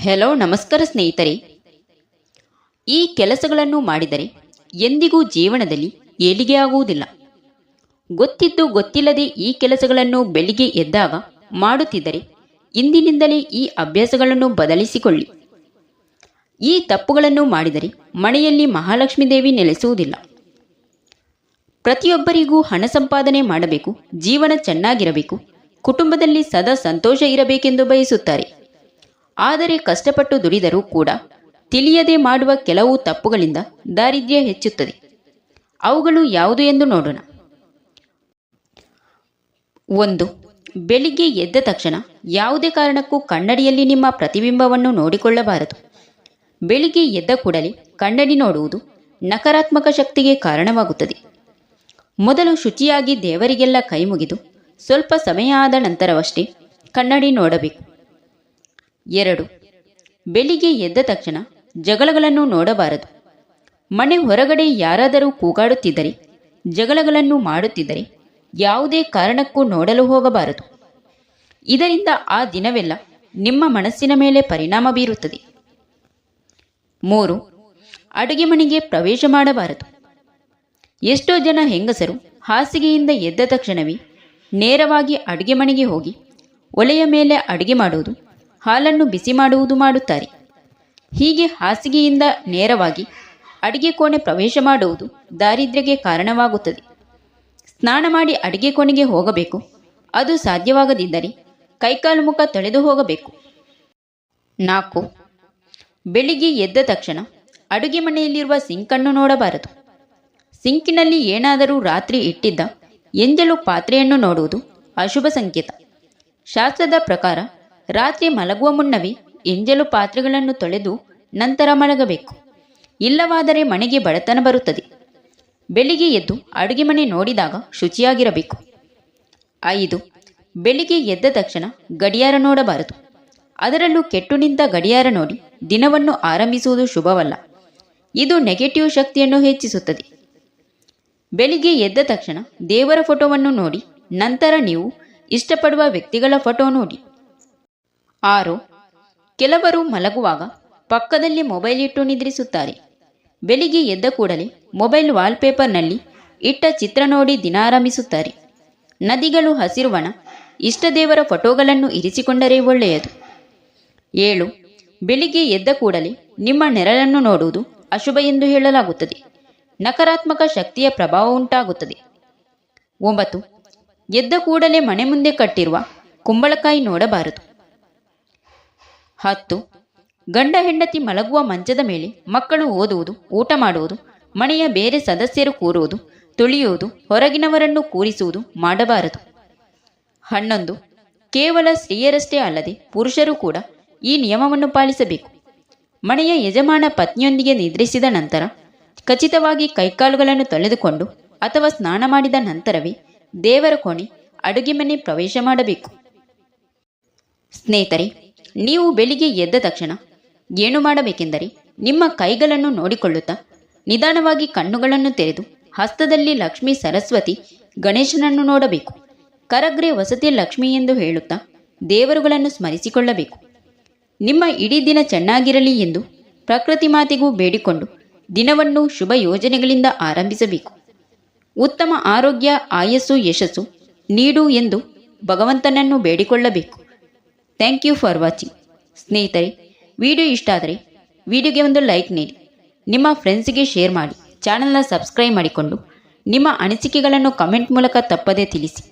Hello ನಮಸ್ಕಾರ ಸ್ನೇಹಿತರೆ. ಈ ಕೆಲಸಗಳನ್ನು ಮಾಡಿದರೆ ಎಂದಿಗೂ ಜೀವನದಲ್ಲಿ ಏಳಿಗೆ ಆಗುವುದಿಲ್ಲ. ಗೊತ್ತಿದ್ದು ಗೊತ್ತಿಲ್ಲದೆ ಈ ಕೆಲಸಗಳನ್ನು ಬೆಳಿಗ್ಗೆ ಎದ್ದಾಗ ಮಾಡುತ್ತಿದ್ದರೆ ಇಂದಿನಿಂದಲೇ ಈ ಅಭ್ಯಾಸಗಳನ್ನು ಬದಲಿಸಿಕೊಳ್ಳಿ. ಈ ತಪ್ಪುಗಳನ್ನು ಮಾಡಿದರೆ ಮನೆಯಲ್ಲಿ ಮಹಾಲಕ್ಷ್ಮೀ ದೇವಿ ನೆಲೆಸುವುದಿಲ್ಲ. ಪ್ರತಿಯೊಬ್ಬರಿಗೂ ಹಣ ಸಂಪಾದನೆ ಮಾಡಬೇಕು, ಜೀವನ ಚೆನ್ನಾಗಿರಬೇಕು, ಕುಟುಂಬದಲ್ಲಿ ಸದಾ ಸಂತೋಷ ಇರಬೇಕೆಂದು ಬಯಸುತ್ತಾರೆ. ಆದರೆ ಕಷ್ಟಪಟ್ಟು ದುಡಿದರೂ ಕೂಡ ತಿಳಿಯದೆ ಮಾಡುವ ಕೆಲವು ತಪ್ಪುಗಳಿಂದ ದಾರಿದ್ರ್ಯ ಹೆಚ್ಚುತ್ತದೆ. ಅವುಗಳು ಯಾವುದು ಎಂದು ನೋಡೋಣ. ಒಂದು, ಬೆಳಿಗ್ಗೆ ಎದ್ದ ತಕ್ಷಣ ಯಾವುದೇ ಕಾರಣಕ್ಕೂ ಕನ್ನಡಿಯಲ್ಲಿ ನಿಮ್ಮ ಪ್ರತಿಬಿಂಬವನ್ನು ನೋಡಿಕೊಳ್ಳಬಾರದು. ಬೆಳಿಗ್ಗೆ ಎದ್ದ ಕೂಡಲೇ ಕನ್ನಡಿ ನೋಡುವುದು ನಕಾರಾತ್ಮಕ ಶಕ್ತಿಗೆ ಕಾರಣವಾಗುತ್ತದೆ. ಮೊದಲು ಶುಚಿಯಾಗಿ ದೇವರಿಗೆಲ್ಲ ಕೈ ಮುಗಿದು ಸ್ವಲ್ಪ ಸಮಯ ಆದ ನಂತರವಷ್ಟೇ ಕನ್ನಡಿ ನೋಡಬೇಕು. ಎರಡು. ಬೆಳಿಗ್ಗೆ ಎದ್ದ ತಕ್ಷಣ ಜಗಳಗಳನ್ನು ನೋಡಬಾರದು. ಮನೆ ಹೊರಗಡೆ ಯಾರಾದರೂ ಕೂಗಾಡುತ್ತಿದ್ದರೆ, ಜಗಳಗಳನ್ನು ಮಾಡುತ್ತಿದ್ದರೆ ಯಾವುದೇ ಕಾರಣಕ್ಕೂ ನೋಡಲು ಹೋಗಬಾರದು. ಇದರಿಂದ ಆ ದಿನವೆಲ್ಲ ನಿಮ್ಮ ಮನಸ್ಸಿನ ಮೇಲೆ ಪರಿಣಾಮ ಬೀರುತ್ತದೆ. ಮೂರು. ಅಡುಗೆ ಮನೆಗೆ ಪ್ರವೇಶ ಮಾಡಬಾರದು. ಎಷ್ಟೋ ಜನ ಹೆಂಗಸರು ಹಾಸಿಗೆಯಿಂದ ಎದ್ದ ತಕ್ಷಣವೇ ನೇರವಾಗಿ ಅಡುಗೆ ಮನೆಗೆ ಹೋಗಿ ಒಲೆಯ ಮೇಲೆ ಅಡುಗೆ ಮಾಡುವುದು ಹಾಲನ್ನು ಬಿಸಿ ಮಾಡುವುದು ಮಾಡುತ್ತಾರೆ. ಹೀಗೆ ಹಾಸಿಗೆಯಿಂದ ನೇರವಾಗಿ ಅಡಿಗೆ ಕೋಣೆ ಪ್ರವೇಶ ಮಾಡುವುದು ದಾರಿದ್ರ್ಯಕ್ಕೆ ಕಾರಣವಾಗುತ್ತದೆ. ಸ್ನಾನ ಮಾಡಿ ಅಡಿಗೆ ಕೋಣೆಗೆ ಹೋಗಬೇಕು. ಅದು ಸಾಧ್ಯವಾಗದಿದ್ದರೆ ಕೈಕಾಲು ಮುಖ ತೊಳೆದು ಹೋಗಬೇಕು. ನಾಲ್ಕು. ಬೆಳಿಗ್ಗೆ ಎದ್ದ ತಕ್ಷಣ ಅಡುಗೆ ಮನೆಯಲ್ಲಿರುವ ಸಿಂಕನ್ನು ನೋಡಬಾರದು. ಸಿಂಕಿನಲ್ಲಿ ಏನಾದರೂ ರಾತ್ರಿ ಇಟ್ಟಿದ್ದ, ಎಂಜಲು ಪಾತ್ರೆಯನ್ನು ನೋಡುವುದು ಅಶುಭ ಸಂಕೇತ. ಶಾಸ್ತ್ರದ ಪ್ರಕಾರ ರಾತ್ರಿ ಮಲಗುವ ಮುನ್ನವೇ ಎಂಜಲು ಪಾತ್ರೆಗಳನ್ನು ತೊಳೆದು ನಂತರ ಮಲಗಬೇಕು. ಇಲ್ಲವಾದರೆ ಮನೆಗೆ ಬಡತನ ಬರುತ್ತದೆ. ಬೆಳಿಗ್ಗೆ ಎದ್ದು ಅಡುಗೆ ಮನೆ ನೋಡಿದಾಗ ಶುಚಿಯಾಗಿರಬೇಕು. ಐದು, ಬೆಳಿಗ್ಗೆ ಎದ್ದ ತಕ್ಷಣ ಗಡಿಯಾರ ನೋಡಬಾರದು. ಅದರಲ್ಲೂ ಕೆಟ್ಟು ನಿಂತ ಗಡಿಯಾರ ನೋಡಿ ದಿನವನ್ನು ಆರಂಭಿಸುವುದು ಶುಭವಲ್ಲ. ಇದು ನೆಗೆಟಿವ್ ಶಕ್ತಿಯನ್ನು ಹೆಚ್ಚಿಸುತ್ತದೆ. ಬೆಳಿಗ್ಗೆ ಎದ್ದ ತಕ್ಷಣ ದೇವರ ಫೋಟೋವನ್ನು ನೋಡಿ ನಂತರ ನೀವು ಇಷ್ಟಪಡುವ ವ್ಯಕ್ತಿಗಳ ಫೋಟೋ ನೋಡಿ. ಆರು, ಕೆಲವರು ಮಲಗುವಾಗ ಪಕ್ಕದಲ್ಲಿ ಮೊಬೈಲ್ ಇಟ್ಟು ನಿದ್ರಿಸುತ್ತಾರೆ. ಬೆಳಿಗ್ಗೆ ಎದ್ದ ಕೂಡಲೇ ಮೊಬೈಲ್ ವಾಲ್ಪೇಪರ್ನಲ್ಲಿ ಇಟ್ಟ ಚಿತ್ರ ನೋಡಿ ದಿನ ಆರಂಭಿಸುತ್ತಾರೆ. ನದಿಗಳು ಹಸಿರುವಣ, ಇಷ್ಟದೇವರ ಫೋಟೋಗಳನ್ನು ಇರಿಸಿಕೊಂಡರೆ ಒಳ್ಳೆಯದು. ಏಳು, ಬೆಳಿಗ್ಗೆ ಎದ್ದ ಕೂಡಲೇ ನಿಮ್ಮ ನೆರಳನ್ನು ನೋಡುವುದು ಅಶುಭ ಎಂದು ಹೇಳಲಾಗುತ್ತದೆ. ನಕಾರಾತ್ಮಕ ಶಕ್ತಿಯ ಪ್ರಭಾವ ಉಂಟಾಗುತ್ತದೆ. ಒಂಬತ್ತು, ಎದ್ದ ಕೂಡಲೇ ಮನೆ ಮುಂದೆ ಕಟ್ಟಿರುವ ಕುಂಬಳಕಾಯಿ ನೋಡಬಾರದು. ಹತ್ತು, ಗಂಡ ಹೆಂಡತಿ ಮಲಗುವ ಮಂಚದ ಮೇಲೆ ಮಕ್ಕಳು ಓದುವುದು, ಊಟ ಮಾಡುವುದು, ಮನೆಯ ಬೇರೆ ಸದಸ್ಯರು ಕೂರುವುದು, ತುಳಿಯುವುದು, ಹೊರಗಿನವರನ್ನು ಕೂರಿಸುವುದು ಮಾಡಬಾರದು. ಹನ್ನೊಂದು, ಕೇವಲ ಸ್ತ್ರೀಯರಷ್ಟೇ ಅಲ್ಲದೆ ಪುರುಷರು ಕೂಡ ಈ ನಿಯಮವನ್ನು ಪಾಲಿಸಬೇಕು. ಮನೆಯ ಯಜಮಾನ ಪತ್ನಿಯೊಂದಿಗೆ ನಿದ್ರಿಸಿದ ನಂತರ, ಖಚಿತವಾಗಿ ಕೈಕಾಲುಗಳನ್ನು ತೊಳೆದುಕೊಂಡು ಅಥವಾ ಸ್ನಾನ ಮಾಡಿದ ನಂತರವೇ ದೇವರ ಕೋಣೆ ಅಡುಗೆ ಮನೆ ಪ್ರವೇಶ ಮಾಡಬೇಕು. ಸ್ನೇಹಿತರೆ ನೀವು ಬೆಳಿಗ್ಗೆ ಎದ್ದ ತಕ್ಷಣ ಏನು ಮಾಡಬೇಕೆಂದರೆ ನಿಮ್ಮ ಕೈಗಳನ್ನು ನೋಡಿಕೊಳ್ಳುತ್ತಾ ನಿಧಾನವಾಗಿ ಕಣ್ಣುಗಳನ್ನು ತೆರೆದು ಹಸ್ತದಲ್ಲಿ ಲಕ್ಷ್ಮೀ ಸರಸ್ವತಿ ಗಣೇಶನನ್ನು ನೋಡಬೇಕು. ಕರಗ್ರೆ ವಸತಿ ಲಕ್ಷ್ಮಿ ಎಂದು ಹೇಳುತ್ತಾ ದೇವರುಗಳನ್ನು ಸ್ಮರಿಸಿಕೊಳ್ಳಬೇಕು. ನಿಮ್ಮ ಇಡೀ ದಿನ ಚೆನ್ನಾಗಿರಲಿ ಎಂದು ಪ್ರಕೃತಿ ಮಾತೆಗೂ ಬೇಡಿಕೊಂಡು ದಿನವನ್ನು ಶುಭ ಯೋಜನೆಗಳಿಂದ ಆರಂಭಿಸಬೇಕು. ಉತ್ತಮ ಆರೋಗ್ಯ, ಆಯಸ್ಸು, ಯಶಸ್ಸು ನೀಡು ಎಂದು ಭಗವಂತನನ್ನು ಬೇಡಿಕೊಳ್ಳಬೇಕು. ಥ್ಯಾಂಕ್ ಯು ಫಾರ್ ವಾಚಿಂಗ್ ಸ್ನೇಹಿತರೆ, ವಿಡಿಯೋ ಇಷ್ಟ ಆದರೆ ವಿಡಿಯೋಗೆ ಒಂದು ಲೈಕ್ ನೀಡಿ. ನಿಮ್ಮ ಫ್ರೆಂಡ್ಸಿಗೆ ಶೇರ್ ಮಾಡಿ. ಚಾನಲ್ನ ಸಬ್ಸ್ಕ್ರೈಬ್ ಮಾಡಿಕೊಂಡು ನಿಮ್ಮ ಅನಿಸಿಕೆಗಳನ್ನು ಕಮೆಂಟ್ ಮೂಲಕ ತಪ್ಪದೇ ತಿಳಿಸಿ.